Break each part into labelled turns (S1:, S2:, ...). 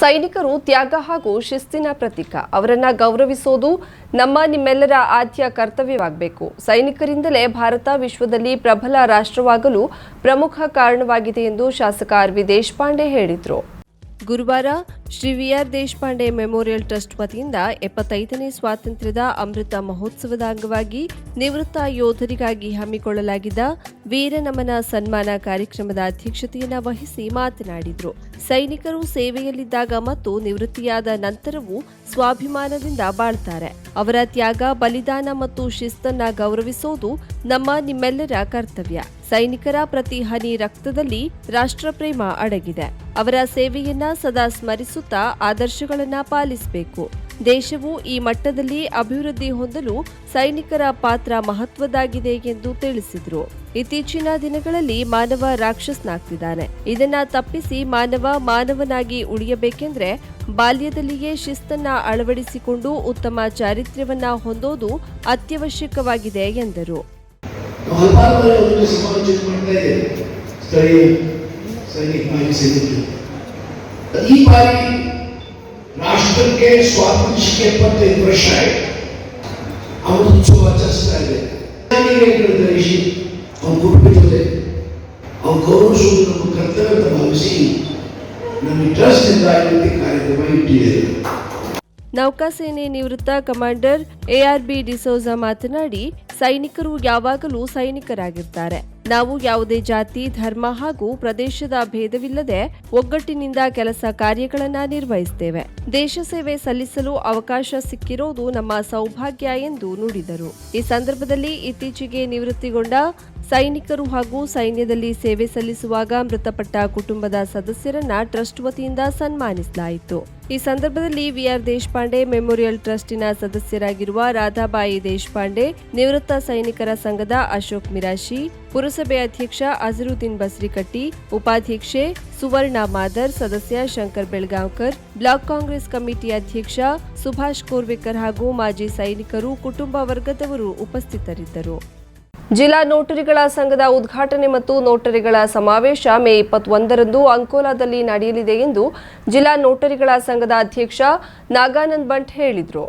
S1: ಸೈನಿಕರು ತ್ಯಾಗ ಹಾಗೂ ಶಿಸ್ತಿನ ಪ್ರತೀಕ. ಅವರನ್ನ ಗೌರವಿಸೋದು ನಮ್ಮ ನಿಮ್ಮೆಲ್ಲರ ಆದ್ಯ ಕರ್ತವ್ಯವಾಗಬೇಕು. ಸೈನಿಕರಿಂದಲೇ ಭಾರತ ವಿಶ್ವದಲ್ಲಿ ಪ್ರಬಲ ರಾಷ್ಟ್ರವಾಗಲು ಪ್ರಮುಖ ಕಾರಣವಾಗಿದೆ ಎಂದು ಶಾಸಕ ಆರ್ ವಿ ದೇಶಪಾಂಡೆ ಹೇಳಿದರು. ಗುರುವಾರ Shri V R Deshpande memorial trust ವತಿಯಿಂದ ಎಪ್ಪತ್ತೈದನೇ ಸ್ವಾತಂತ್ರ್ಯದ ಅಮೃತ ಮಹೋತ್ಸವದ ಅಂಗವಾಗಿ ನಿವೃತ್ತ ಯೋಧರಿಗಾಗಿ ಹಮ್ಮಿಕೊಳ್ಳಲಾಗಿದ್ದ ವೀರ ನಮನ ಸನ್ಮಾನ ಕಾರ್ಯಕ್ರಮದ ಅಧ್ಯಕ್ಷತೆಯನ್ನು ವಹಿಸಿ ಮಾತನಾಡಿದರು. ಸೈನಿಕರು ಸೇವೆಯಲ್ಲಿದ್ದಾಗ ಮತ್ತು ನಿವೃತ್ತಿಯಾದ ನಂತರವೂ ಸ್ವಾಭಿಮಾನದಿಂದ ಬಾಳ್ತಾರೆ. ಅವರ ತ್ಯಾಗ, ಬಲಿದಾನ ಮತ್ತು ಶಿಸ್ತನ್ನ ಗೌರವಿಸೋದು ನಮ್ಮ ನಿಮ್ಮೆಲ್ಲರ ಕರ್ತವ್ಯ. ಸೈನಿಕರ ಪ್ರತಿ ಹನಿ ರಕ್ತದಲ್ಲಿ ರಾಷ್ಟ್ರಪ್ರೇಮ ಅಡಗಿದೆ. ಅವರ ಸೇವೆಯನ್ನ ಸದಾ ಸ್ಮರಿಸುತ್ತಾ ಆದರ್ಶಗಳನ್ನ ಪಾಲಿಸಬೇಕು. ದೇಶವು ಈ ಮಟ್ಟದಲ್ಲಿ ಅಭಿವೃದ್ಧಿ ಹೊಂದಲು ಸೈನಿಕರ ಪಾತ್ರ ಮಹತ್ವದಾಗಿದೆ ಎಂದು ತಿಳಿಸಿದರು. ಇತ್ತೀಚಿನ ದಿನಗಳಲ್ಲಿ ಮಾನವ ರಾಕ್ಷಸನಾಗ್ತಿದ್ದಾನೆ. ಇದನ್ನ ತಪ್ಪಿಸಿ ಮಾನವ ಮಾನವನಾಗಿ ಉಳಿಯಬೇಕೆಂದ್ರೆ ಬಾಲ್ಯದಲ್ಲಿಯೇ ಶಿಸ್ತನ್ನ ಅಳವಡಿಸಿಕೊಂಡು ಉತ್ತಮ ಚಾರಿತ್ರ್ಯವನ್ನ ಹೊಂದೋದು ಅತ್ಯವಶ್ಯಕವಾಗಿದೆ ಎಂದರು.
S2: ನಾವು ಹಲವಾರು ಬಾರಿ ಅವರನ್ನು ಸಮಾಲೋಚನೆ ಮಾಡ್ತಾ ಇದ್ದೇವೆ ಸ್ಥಳೀಯ ಸೈನಿಕ ಮಾಜಿ ಈ ಬಾರಿ ರಾಷ್ಟ್ರಕ್ಕೆ ಸ್ವಾತಂತ್ರ್ಯಕ್ಕೆ ಎಪ್ಪತ್ತೈದು ವರ್ಷ ಆಯಿತು ಅವರ ಉತ್ಸವ ಆಚರಿಸ್ತಾ ಇದೆ ಋಷಿ ಅವನ ಕುಟುಂಬದ ಜೊತೆ ಅವನ ಗೌರವಿಸುವುದು ನಮ್ಮ ಕರ್ತವ್ಯ ಭಾವಿಸಿ ನಮ್ಮ ಟ್ರಸ್ಟ್ನಿಂದ ರೀತಿ ಕಾರ್ಯಕ್ರಮ ಇಟ್ಟಿದ್ದೇವೆ
S1: ನೌಕಾಸೇನೆ ನಿವೃತ್ತ ಕಮಾಂಡರ್ ಎಆರ್ಬಿ ಡಿಸೋಜಾ ಮಾತನಾಡಿ ಸೈನಿಕರು ಯಾವಾಗಲೂ ಸೈನಿಕರಾಗಿರ್ತಾರೆ. ನಾವು ಯಾವುದೇ ಜಾತಿ, ಧರ್ಮ ಹಾಗೂ ಪ್ರದೇಶದ ಭೇದವಿಲ್ಲದೆ ಒಗ್ಗಟ್ಟಿನಿಂದ ಕೆಲಸ ಕಾರ್ಯಗಳನ್ನು ನಿರ್ವಹಿಸುತ್ತೇವೆ ದೇಶ ಸೇವೆ ಸಲ್ಲಿಸಲು ಅವಕಾಶ ಸಿಕ್ಕಿರೋದು ನಮ್ಮ ಸೌಭಾಗ್ಯ ಎಂದು ನುಡಿದರು. ಈ ಸಂದರ್ಭದಲ್ಲಿ ಇತ್ತೀಚೆಗೆ ನಿವೃತ್ತಿಗೊಂಡ ಸೈನಿಕರು ಹಾಗೂ ಸೈನ್ಯದಲ್ಲಿ ಸೇವೆ ಸಲ್ಲಿಸುವಾಗ ಮೃತಪಟ್ಟ ಕುಟುಂಬದ ಸದಸ್ಯರನ್ನ ಟ್ರಸ್ಟ್ ವತಿಯಿಂದ ಸನ್ಮಾನಿಸಲಾಯಿತು. ಈ ಸಂದರ್ಭದಲ್ಲಿ ವಿಆರ್ ದೇಶಪಾಂಡೆ ಮೆಮೋರಿಯಲ್ ಟ್ರಸ್ಟಿನ ಸದಸ್ಯರಾಗಿರುವ ರಾಧಾಬಾಯಿ ದೇಶಪಾಂಡೆ, ನಿವೃತ್ತ ಸೈನಿಕರ ಸಂಘದ ಅಶೋಕ್ ಮಿರಾಶಿ, ಪುರಸಭೆ ಅಧ್ಯಕ್ಷ ಅಜರುದ್ದೀನ್ ಬಸ್ರಿಕಟ್ಟಿ, ಉಪಾಧ್ಯಕ್ಷೆ ಸುವರ್ಣ ಮಾದರ್, ಸದಸ್ಯ ಶಂಕರ್ ಬೆಳಗಾಂವ್ಕರ್, ಬ್ಲಾಕ್ ಕಾಂಗ್ರೆಸ್ ಕಮಿಟಿ ಅಧ್ಯಕ್ಷ ಸುಭಾಷ್ ಕೋರ್ವೆಕರ್ ಹಾಗೂ ಮಾಜಿ ಸೈನಿಕರು ಕುಟುಂಬ ವರ್ಗದವರು ಉಪಸ್ಥಿತರಿದ್ದರು. ಜಿಲ್ಲಾ ನೋಟರಿಗಳ ಸಂಘದ ಉದ್ಘಾಟನೆ ಮತ್ತು ನೋಟರಿಗಳ ಸಮಾವೇಶ ಮೇ ಇಪ್ಪತ್ತೊಂದರಂದು ಅಂಕೋಲಾದಲ್ಲಿ ನಡೆಯಲಿದೆ ಎಂದು ಜಿಲ್ಲಾ ನೋಟರಿಗಳ ಸಂಘದ ಅಧ್ಯಕ್ಷ ನಾಗಾನಂದ್ ಬಂಟ್ ಹೇಳಿದರು.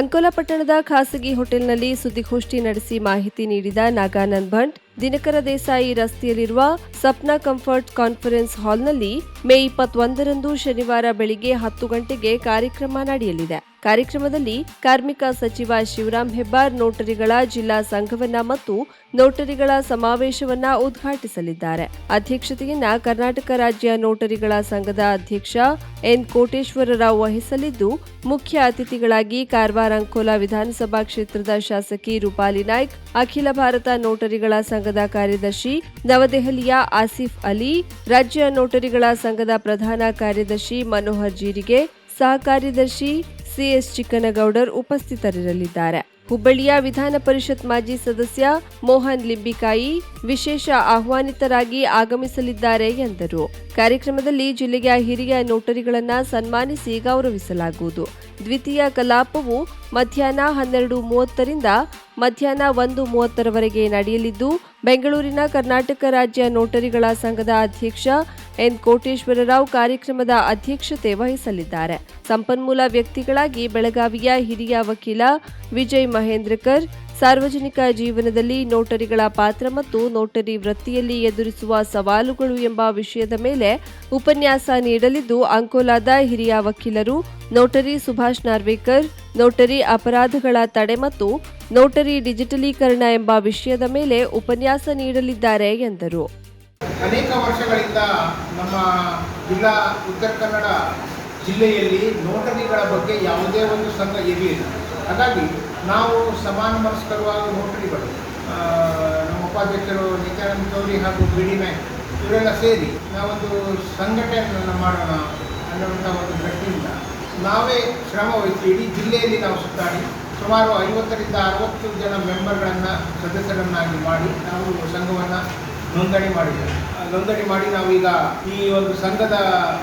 S1: ಅಂಕೋಲಾ ಪಟ್ಟಣದ ಖಾಸಗಿ ಹೋಟೆಲ್ನಲ್ಲಿ ಸುದ್ದಿಗೋಷ್ಠಿ ನಡೆಸಿ ಮಾಹಿತಿ ನೀಡಿದ ನಾಗಾನಂದ್ ಭಂಟ್, ದಿನಕರ ದೇಸಾಯಿ ರಸ್ತೆಯಲ್ಲಿರುವ ಸಪ್ನಾ ಕಂಫರ್ಟ್ ಕಾನ್ಫರೆನ್ಸ್ ಹಾಲ್ನಲ್ಲಿ ಮೇ ಇಪ್ಪತ್ತೊಂದರಂದು ಶನಿವಾರ ಬೆಳಿಗ್ಗೆ ಹತ್ತು ಗಂಟೆಗೆ ಕಾರ್ಯಕ್ರಮ ನಡೆಯಲಿದೆ. ಕಾರ್ಯಕ್ರಮದಲ್ಲಿ ಕಾರ್ಮಿಕ ಸಚಿವ ಶಿವರಾಂ ಹೆಬ್ಬಾರ್ ನೋಟರಿಗಳ ಜಿಲ್ಲಾ ಸಂಘವನ್ನ ಮತ್ತು ನೋಟರಿಗಳ ಸಮಾವೇಶವನ್ನ ಉದ್ಘಾಟಿಸಲಿದ್ದಾರೆ. ಅಧ್ಯಕ್ಷತೆಯನ್ನ ಕರ್ನಾಟಕ ರಾಜ್ಯ ನೋಟರಿಗಳ ಸಂಘದ ಅಧ್ಯಕ್ಷ ಎನ್ ಕೋಟೇಶ್ವರರಾವ್ ವಹಿಸಲಿದ್ದು, ಮುಖ್ಯ ಅತಿಥಿಗಳಾಗಿ ಕಾರವಾರ ಅಂಕೋಲಾ ವಿಧಾನಸಭಾ ಕ್ಷೇತ್ರದ ಶಾಸಕಿ ರೂಪಾಲಿ ನಾಯ್ಕ್, ಅಖಿಲ ಭಾರತ ನೋಟರಿಗಳ ಸಂಘದ ಕಾರ್ಯದರ್ಶಿ ನವದೆಹಲಿಯ ಆಸಿಫ್ ಅಲಿ, ರಾಜ್ಯ ನೋಟರಿಗಳ ಸಂಘದ ಪ್ರಧಾನ ಕಾರ್ಯದರ್ಶಿ ಮನೋಹರ್ ಜೀರಿಗೆ, ಸಹ ಕಾರ್ಯದರ್ಶಿ ಸಿಎಸ್ ಚಿಕ್ಕನಗೌಡರ್ ಉಪಸ್ಥಿತರಿರಲಿದ್ದಾರೆ. ಹುಬ್ಬಳ್ಳಿಯ ವಿಧಾನ ಪರಿಷತ್ ಮಾಜಿ ಸದಸ್ಯ ಮೋಹನ್ ಲಿಂಬಿಕಾಯಿ ವಿಶೇಷ ಆಹ್ವಾನಿತರಾಗಿ ಆಗಮಿಸಲಿದ್ದಾರೆ ಎಂದರು. ಕಾರ್ಯಕ್ರಮದಲ್ಲಿ ಜಿಲ್ಲೆಯ ಹಿರಿಯ ನೋಟರಿಗಳನ್ನು ಸನ್ಮಾನಿಸಿ ಗೌರವಿಸಲಾಗುವುದು. ದ್ವಿತೀಯ ಕಲಾಪವು ಮಧ್ಯಾಹ್ನ ಹನ್ನೆರಡು ಮೂವತ್ತರಿಂದ ಮಧ್ಯಾಹ್ನ ಒಂದು ಮೂವತ್ತರವರೆಗೆ ನಡೆಯಲಿದ್ದು, ಬೆಂಗಳೂರಿನ ಕರ್ನಾಟಕ ರಾಜ್ಯ ನೋಟರಿಗಳ ಸಂಘದ ಅಧ್ಯಕ್ಷ ಎನ್ ಕೋಟೇಶ್ವರರಾವ್ ಕಾರ್ಯಕ್ರಮದ ಅಧ್ಯಕ್ಷತೆ ವಹಿಸಲಿದ್ದಾರೆ. ಸಂಪನ್ಮೂಲ ವ್ಯಕ್ತಿಗಳಾಗಿ ಬೆಳಗಾವಿಯ ಹಿರಿಯ ವಕೀಲ ವಿಜಯ್ ಮಹೇಂದ್ರಕರ್ ಸಾರ್ವಜನಿಕ ಜೀವನದಲ್ಲಿ ನೋಟರಿಗಳ ಪಾತ್ರ ಮತ್ತು ನೋಟರಿ ವೃತ್ತಿಯಲ್ಲಿ ಎದುರಿಸುವ ಸವಾಲುಗಳು ಎಂಬ ವಿಷಯದ ಮೇಲೆ ಉಪನ್ಯಾಸ ನೀಡಲಿದ್ದು, ಅಂಕೋಲಾದ ಹಿರಿಯ ವಕೀಲರು, ನೋಟರಿ ಸುಭಾಷ್ ನಾರ್ವೇಕರ್, ನೋಟರಿ ಅಪರಾಧಗಳ ತಡೆ ಮತ್ತು ನೋಟರಿ ಡಿಜಿಟಲೀಕರಣ ಎಂಬ ವಿಷಯದ ಮೇಲೆ ಉಪನ್ಯಾಸ ನೀಡಲಿದ್ದಾರೆ ಎಂದರು.
S3: ಅನೇಕ ವರ್ಷಗಳಿಂದ ನಮ್ಮ ಜಿಲ್ಲಾ ಉತ್ತರ ಕನ್ನಡ ಜಿಲ್ಲೆಯಲ್ಲಿ ನೋಟರಿಗಳ ಬಗ್ಗೆ ಯಾವುದೇ ಒಂದು ಸಂಘ ಇರಲಿಲ್ಲ. ಹಾಗಾಗಿ ನಾವು ಸಮಾನ ಮನಸ್ಕರವಾದ ನೋಟರಿಗಳು ನಮ್ಮ ಉಪಾಧ್ಯಕ್ಷರು ನಿತ್ಯಾನಂದ ಚೌರಿ ಹಾಗೂ ಬಿ ಡಿ ನಾಯ್ಕ್ ಇವರೆಲ್ಲ ಸೇರಿ ನಾವೊಂದು ಸಂಘಟನೆಯನ್ನು ಮಾಡೋಣ ಅನ್ನುವಂಥ ಒಂದು ದೃಷ್ಟಿಯಿಂದ ನಾವೇ ಶ್ರಮ ವಹಿಸಿ ಇಡೀ ಜಿಲ್ಲೆಯಲ್ಲಿ ನಾವು ಸುತ್ತಾಡಿ ಸುಮಾರು ಐವತ್ತರಿಂದ ಅರವತ್ತು ಜನ ಮೆಂಬರ್ಗಳನ್ನು ಸದಸ್ಯರನ್ನಾಗಿ ಮಾಡಿ ನಾವು ಸಂಘವನ್ನು ನೋಂದಣಿ ಮಾಡಿದ್ದೇವೆ. ನೋಂದಣಿ ಮಾಡಿ ನಾವೀಗ ಈ ಒಂದು ಸಂಘದ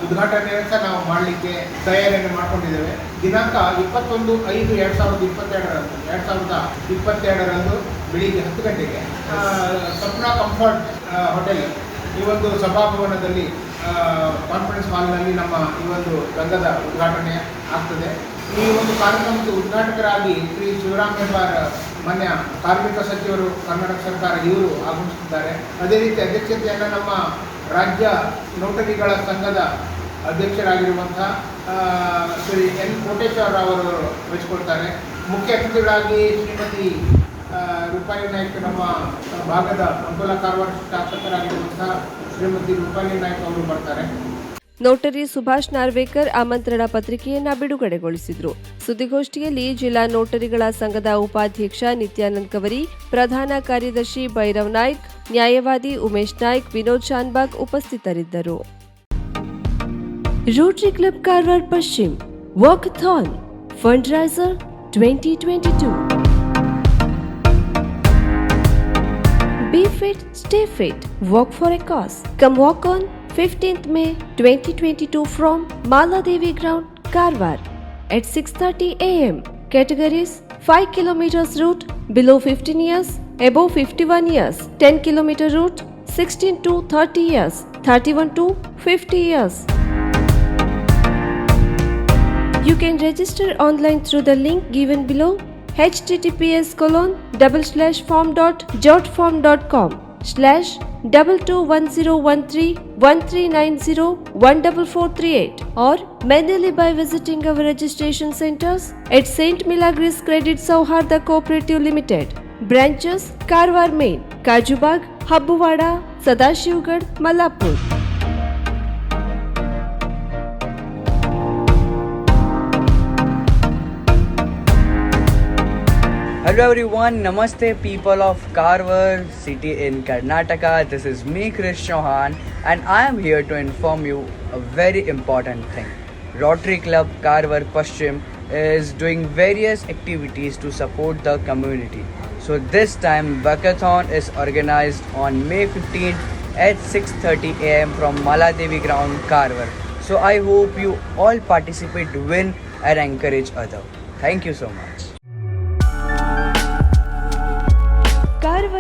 S3: ಉದ್ಘಾಟನೆ ಸಹ ನಾವು ಮಾಡಲಿಕ್ಕೆ ತಯಾರಿಯನ್ನು ಮಾಡಿಕೊಂಡಿದ್ದೇವೆ. ದಿನಾಂಕ ಇಪ್ಪತ್ತೊಂದು ಐದು ಎರಡು ಸಾವಿರದ ಇಪ್ಪತ್ತೆರಡರಂದು, ಎರಡು ಸಾವಿರದ ಇಪ್ಪತ್ತೆರಡರಂದು ಬೆಳಿಗ್ಗೆ ಹತ್ತು ಗಂಟೆಗೆ ಸ್ವಪ್ನ ಕಂಫರ್ಟ್ ಹೋಟೆಲ್ ಈ ಒಂದು ಸಭಾಭವನದಲ್ಲಿ ಕಾನ್ಫರೆನ್ಸ್ ಹಾಲ್ನಲ್ಲಿ ನಮ್ಮ ಈ ಒಂದು ಸಂಘದ ಉದ್ಘಾಟನೆ ಆಗ್ತದೆ. ಈ ಒಂದು ಕಾರ್ಯಕ್ರಮಕ್ಕೆ ಉದ್ಘಾಟಕರಾಗಿ ಶ್ರೀ ಶಿವರಾಮ್ ಹೆಬ್ಬಾರ್ ಮಾನ್ಯ ಕಾರ್ಮಿಕ ಸಚಿವರು, ಕರ್ನಾಟಕ ಸರ್ಕಾರ ಇವರು ಆಗಮಿಸುತ್ತಿದ್ದಾರೆ. ಅದೇ ರೀತಿ ಅಧ್ಯಕ್ಷತೆಯನ್ನು ನಮ್ಮ ರಾಜ್ಯ ನೋಟರಿಗಳ ಸಂಘದ ಅಧ್ಯಕ್ಷರಾಗಿರುವಂಥ ಶ್ರೀ ಎನ್ ಕೋಟೇಶ್ವರ ಅವರು ವಹಿಸಿಕೊಡ್ತಾರೆ. ಮುಖ್ಯ ಅತಿಥಿಗಳಾಗಿ ಶ್ರೀಮತಿ ರೂಪಾಯಿ ನಾಯ್ಕ ನಮ್ಮ ಭಾಗದ ಅಂಕೋಲ ಕಾರವಾರ ಶಾಸಕರಾಗಿರುವಂಥ ಶ್ರೀಮತಿ ರೂಪಾಯಿ ನಾಯ್ಕ ಅವರು ಬರ್ತಾರೆ.
S1: ನೋಟರಿ ಸುಭಾಷ್ ನಾರ್ವೇಕರ್ ಆಮಂತ್ರಣ ಪತ್ರಿಕೆಯನ್ನ ಬಿಡುಗಡೆಗೊಳಿಸಿದ್ರು. ಸುದ್ದಿಗೋಷ್ಠಿಯಲ್ಲಿ ಜಿಲ್ಲಾ ನೋಟರಿಗಳ ಸಂಘದ ಉಪಾಧ್ಯಕ್ಷ ನಿತ್ಯಾನಂದ್ ಕವರಿ, ಪ್ರಧಾನ ಕಾರ್ಯದರ್ಶಿ ಭೈರವ್ ನಾಯ್ಕ್, ನ್ಯಾಯವಾದಿ ಉಮೇಶ್ ನಾಯ್ಕ್, ವಿನೋದ್ ಶಾನ್ಬಾಗ್ ಉಪಸ್ಥಿತರಿದ್ದರು. Rotary Club Karwar Pashchim, walkathon fund raiser twenty twenty two. Be fit, stay fit walk for a cause. Come walk on 15th May 2022 from Maladevi Ground, Karwar at 6:30 a.m. Categories 5 kilometers route below 15 years, above 51 years, 10 kilometer route 16 to 30 years, 31 to 50 years. You can register online through the link given below https colon double slash form dot jotform dot com slash double two one zero one three one three nine zero one double four three eight or manually by visiting our registration centers at St. Milagris Credit Sauharda Cooperative Limited, branches Karwar Main, Kajubag, Habbuwada, Sadashivgarh, Malappur.
S4: Hello everyone, Namaste people of Karwar city in Karnataka. This is me Krish Chauhan and I am here to inform you a very important thing. Rotary Club Karwar Paschim is doing various activities to support the community. So this time Walkathon is organized on May 15th at 6:30 am from Maladevi ground Karwar. So I hope you all participate, win and encourage other. Thank you so much.